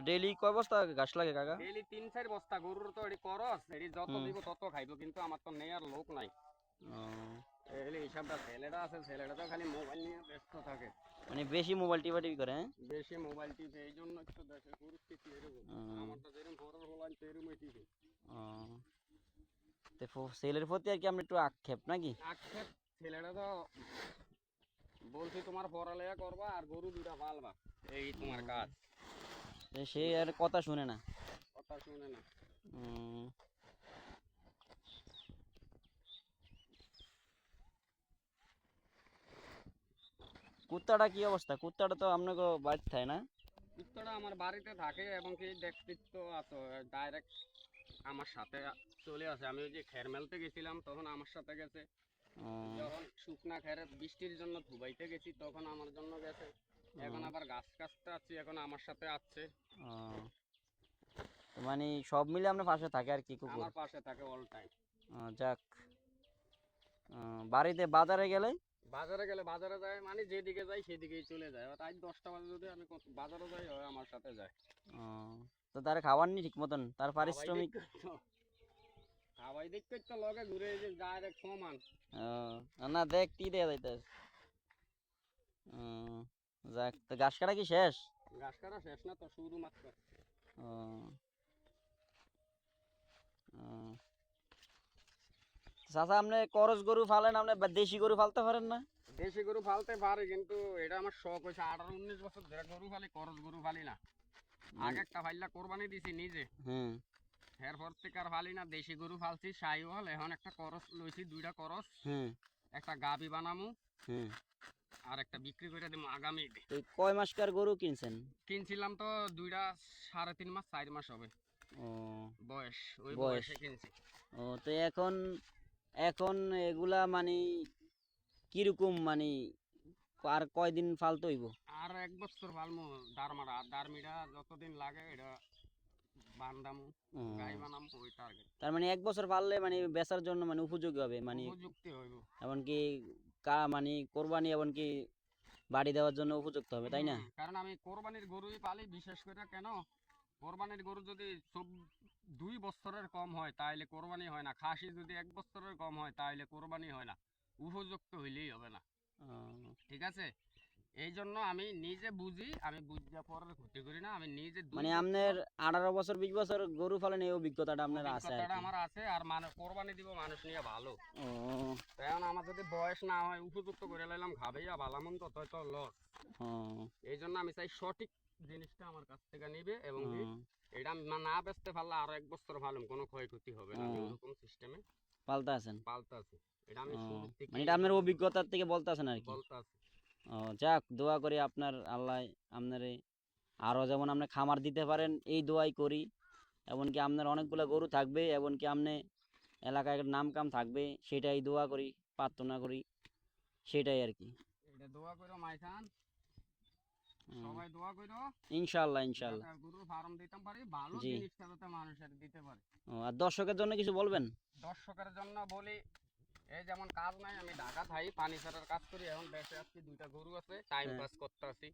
Daily কয় বস্তা ঘাস লাগে কাকা? ডেইলি তিন চার বস্তা গরুর তো এটি করস এটি যত দিব তত খাইব কিন্তু আমার তো লোক নাই। হিসাবটা ছেলেটা আছে ছেলেটা তো খালি মোবাইল নিয়ে ব্যস্ত থাকে। মানে বেশি মোবাইল টিপা টিপি করে হ্যাঁ? বেশি মোবাইল টিপে এই জন্য একটু এরকম হুম। আমারটা যেরকম বড় হলাম সেরকমই টিপে। ও, তো ফো- প্রতি আর কি আমরা একটু আক্ষেপ নাকি? আক্ষেপ? ছেলেটা তো বলছি তোমার পড়ালেখা করবা আর গরু দুটা পালবা। এই তোমার কাজ। তো সে আর কথা শুনে না। কথা শুনে না। কুত্তাটা কি অবস্থা? কুত্তাটা তো আপনাকে বাড়িতে থাকে না? কুত্তাটা আমার বাড়িতে থাকে এবং কি ব্যক্তিত্ব আছে ডাইরেক্ট আমার সাথে চলে আসে। আমি ওই যে খের মেলতে গেছিলাম তখন আমার সাথে গেছে। যখন শুকনা খেরে বৃষ্টির জন্য ধুবাইতে গেছি তখন আমার জন্য গেছে। এখন আবার গাছ কাটতে আছি এখন আমার সাথে আছে। মানে সব মিলে আপনার পাশে থাকে আর কি কুকুর? আমার পাশে থাকে অল টাইম যাক। বাড়িতে বাজারে গেলে? বাজারে গেলে বাজারে যায় মানে যেদিকে যাই সেদিকেই চলে যায়। আজ দশটা বাজে যদি আমি বাজারে যাই হয় আমার সাথে যায়। তো তারা খাবার নি ঠিক মতন? তার পারিশ্রমিক? খাওয়াই দেখতে তো লগে ঘুরে যে ডাইরেক্ট সমান। না দেখ কি দেয়া যাক তো ঘাস কাটা কি শেষ? ঘাস কাটা শেষ না তো শুরু মাত্র ও। চাচা আপনি করস গরু ফালেন আপনি দেশি গরু ফালতে পারেন না? দেশি গরু ফালতে পারে কিন্তু এটা আমার শখ হয়েছে। আঠারো উনিশ বছর ধরে গরু ফালি করস গরু ফালি না। আগে একটা ফাইল্লা কোরবানি দিছি নিজে। হুম। এরপর থেকে আর ফালি না দেশি গরু ফালছি সাইওয়াল। এখন একটা করস লইছি দুইটা করস হুম। একটা গাবি বানামু। হুম। আর একটা বিক্রি করে দেবো আগামী ঈদে। এই কয় মাসকার গরু কিনছেন? কিনছিলাম তো দুইটা সাড়ে তিন মাস চার মাস হবে। ও। বয়স ওই বয়সে। কিনছি। ও তো এখন এখন এগুলা মানে কীরকম মানে আর কয়দিন ফালতে হইব? আর এক বছর ফালমু দারমারা আর যতদিন লাগে এটা বান্দামু গাই বানামু ওই টার্গেট তার মানে এক বছর ফাললে মানে বেচার জন্য মানে উপযোগী হবে মানে উপযুক্তি হইব। এমনকি কা মানে কোরবানি এমনকি বাড়ি দেওয়ার জন্য উপযুক্ত হবে তাই না? কারণ আমি কোরবানির গরুই পালি বিশেষ করে কেন? কোরবানির গরু যদি দুই বছরের কম হয় তাহলে কোরবানি হয় না। খাসি যদি এক বছরের কম হয় তাহলে কোরবানি হয় না। উপযুক্ত হইলেই হবে না। ঠিক আছে? এই জন্য আমি নিজে বুঝি আমি ক্ষতি করি না আমি নিজে মানে আপনার আঠারো বছর বিশ বছর গরু এই অভিজ্ঞতাটা আপনার আছে। আমার আছে আর মানে কোরবানি দিব মানুষ নিয়ে ভালো। কারণ আমার যদি বয়স না হয় উপযুক্ত করে লাইলাম খাবেইয়া ভালো মন্দ তো তো লস। এই জন্য আমি চাই সঠিক জিনিসটা আমার কাছ থেকে নিবে এবং এটা না বেচতে পারলে আরও এক বছর ভালো কোনো ক্ষয়ক্ষতি হবে না। ও। সিস্টেমে পাল্টা আছেন পালতে আছি এটা আমি মানে এটা আপনার অভিজ্ঞতার থেকে বলতেছেন আর কি। বলতে আছি যাক দোয়া করি আপনার আল্লাহ আপনার আরও যেমন আপনি খামার দিতে পারেন এই দোয়াই করি। এমনকি আপনার অনেকগুলো গরু থাকবে এমনকি আপনি এলাকায় একটা নাম কাম থাকবে সেটাই দোয়া করি প্রার্থনা করি সেটাই আর কি। এটা দোয়া করো মাইখান সবাই দোয়া করো। ইনশাল্লাহ ইনশাল্লাহ গরুর ফার্ম দিতাম পারি ভালো জিনিসটা যাতে মানুষের দিতে পারে। ও, আর দর্শকের জন্য কিছু বলবেন? দর্শকের জন্য বলি এই যেমন কাজ নাই আমি ঢাকা থাই ছাড়ার কাজ করি এখন বেঁচে আসছি দুইটা গরু আছে টাইম হ্যাঁ। পাস করতে আছি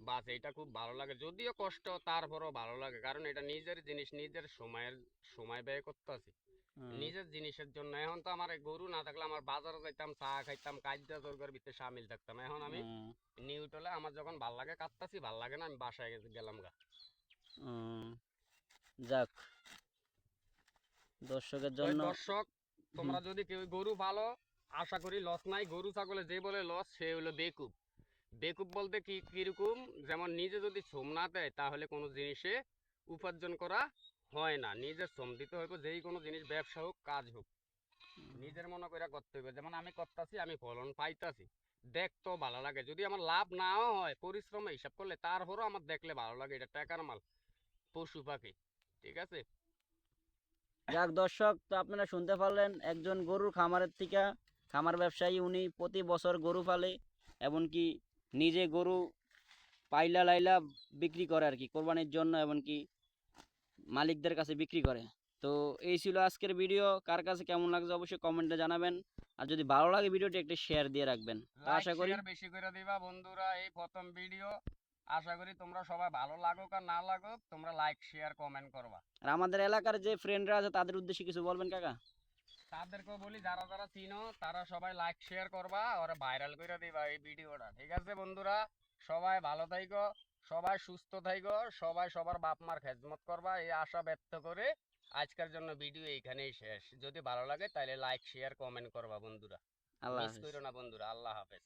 বাস এটা খুব ভালো লাগে যদিও কষ্ট তারপরও ভালো লাগে কারণ এটা নিজের জিনিস নিজের সময়ের সময় ব্যয় করতে আছি হুম, নিজের জিনিসের জন্য এখন তো আমার গরু না থাকলে আমার বাজারে যাইতাম চা খাইতাম কাজটা দরকার ভিতরে সামিল থাকতাম এখন আমি নিউটলে আমার যখন ভালো লাগে কাটতাছি ভালো লাগে না আমি বাসায় গেছি গেলাম গা। যাক দর্শকের জন্য দর্শক তোমরা যদি কেউ গরু ভালো আশা করি লস নাই। গরু ছাগলে যে বলে লস সে হলো বেকুব। বেকুব বলতে কি কীরকম? যেমন নিজে যদি শ্রম না দেয় তাহলে কোনো জিনিসে উপার্জন করা হয় না। নিজের শ্রম দিতে হইব যেই কোনো জিনিস ব্যবসা হোক কাজ হোক। নিজের মনে করে করতে হবে যেমন আমি করতেছি আমি ফলন পাইতাছি। দেখতো ভালো লাগে। যদি আমার লাভ নাও হয় পরিশ্রমে হিসাব করলে তারপরও আমার দেখলে ভালো লাগে। এটা টাকার মাল পশু পাখি। ঠিক আছে? যাক দর্শক তো আপনারা শুনতে পারলেন একজন গরুর খামারের থেকে খামার ব্যবসায়ী উনি প্রতি বছর গরু পালে এমনকি নিজে গরু পাইলা লাইলা বিক্রি করে আর কি কোরবানির জন্য এমনকি মালিকদের কাছে বিক্রি করে। তো এই ছিল আজকের ভিডিও কার কাছে কেমন লাগছে অবশ্যই কমেন্টে জানাবেন আর যদি ভালো লাগে ভিডিওটি একটি শেয়ার দিয়ে রাখবেন। আশা করি বেশি করে দিবা বন্ধুরা এই প্রথম ভিডিও আশা করি তোমরা সবাই ভালো লাগুক আর না লাগুক তোমরা লাইক শেয়ার কমেন্ট করবা। আর আমাদের এলাকার যে ফ্রেন্ডরা আছে তাদের উদ্দেশ্যে কিছু বলবেন কাকা? তাদেরকেও বলি যারা যারা চিনো তারা সবাই লাইক শেয়ার করবা ওরা ভাইরাল করে দিবা এই ভিডিওটা। ঠিক আছে বন্ধুরা? সবাই ভালো থাইকো সবাই সুস্থ থাইকো সবাই সবার বাপ মার খেদমত করবা এই আশা ব্যক্ত করে আজকের জন্য ভিডিও এইখানেই শেষ। যদি ভালো লাগে তাহলে লাইক শেয়ার কমেন্ট করবা বন্ধুরা। আল্লাহ মিস হাফেজ। করো না বন্ধুরা আল্লাহ হাফেজ।